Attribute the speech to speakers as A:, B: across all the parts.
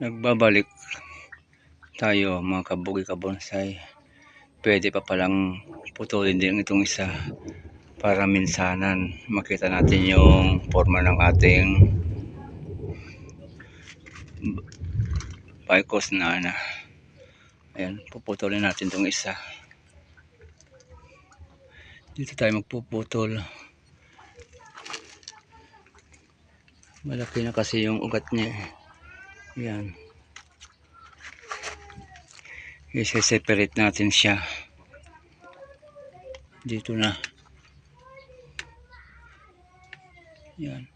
A: nagbabalik tayo mga kabugi kabonsay pwede pa palang putulin din itong isa para minsanan. Makita natin yung forma ng ating paikos na ana. Ayan puputulin natin itong isa. Dito tayo magpuputol. Malaki na kasi yung ugat niya eh. Yan. I-separate natin siya. Dito na. Yan.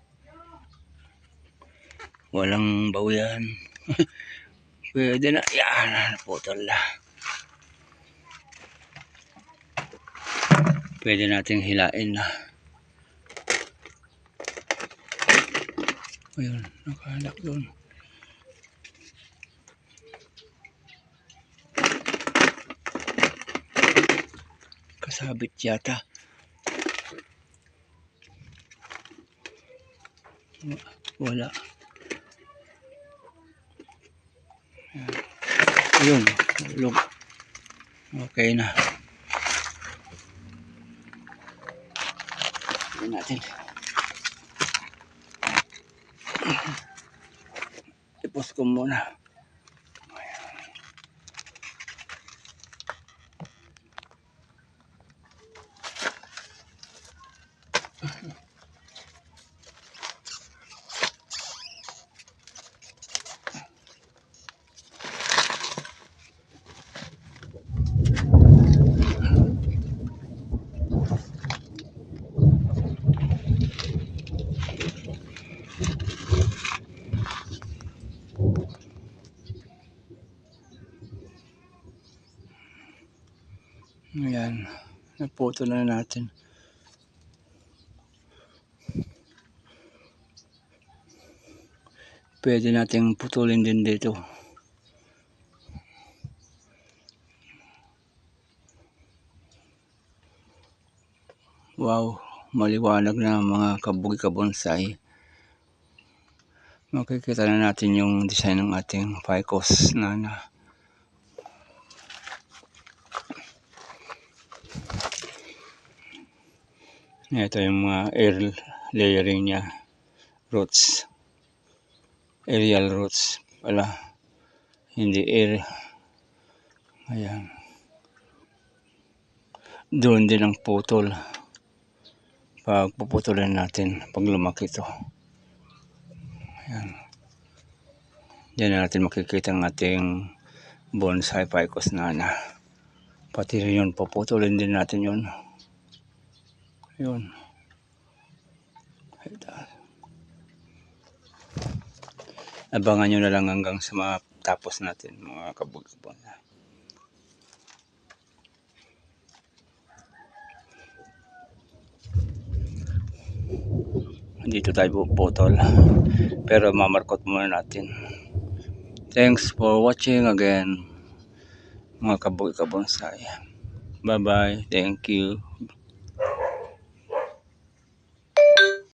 A: Walang bawian. Pwede na. Yan. Naputol na. Pwede nating hilain na. Ayun. Nakahalak doon. Kasabit yata. Wa- wala. Ayan. yun lug okay na. Tignan natin. Ipos ko muna Ayan, naputo na natin. Pwede nating putulin din dito. Wow, maliwanag na mga kabugi kabonsay. Makikita na natin yung design ng ating ficus na na. Ito yung mga air layering niya. Roots. Aerial roots pala. Hindi air. Ayan. Doon din ang putol. Pag puputulan natin pag lumaki ito. Ayan. Diyan na natin makikita ang ating bonsai ficus nana. Pati rin yun, puputulin din natin yun. Yun. Abangan nyo na lang hanggang sa matapos natin mga kabog-kabog. Dito tayo puputol. Pero mamarkot muna natin. Thanks for watching again mga kabog-kabonsay. Bye bye. Thank you.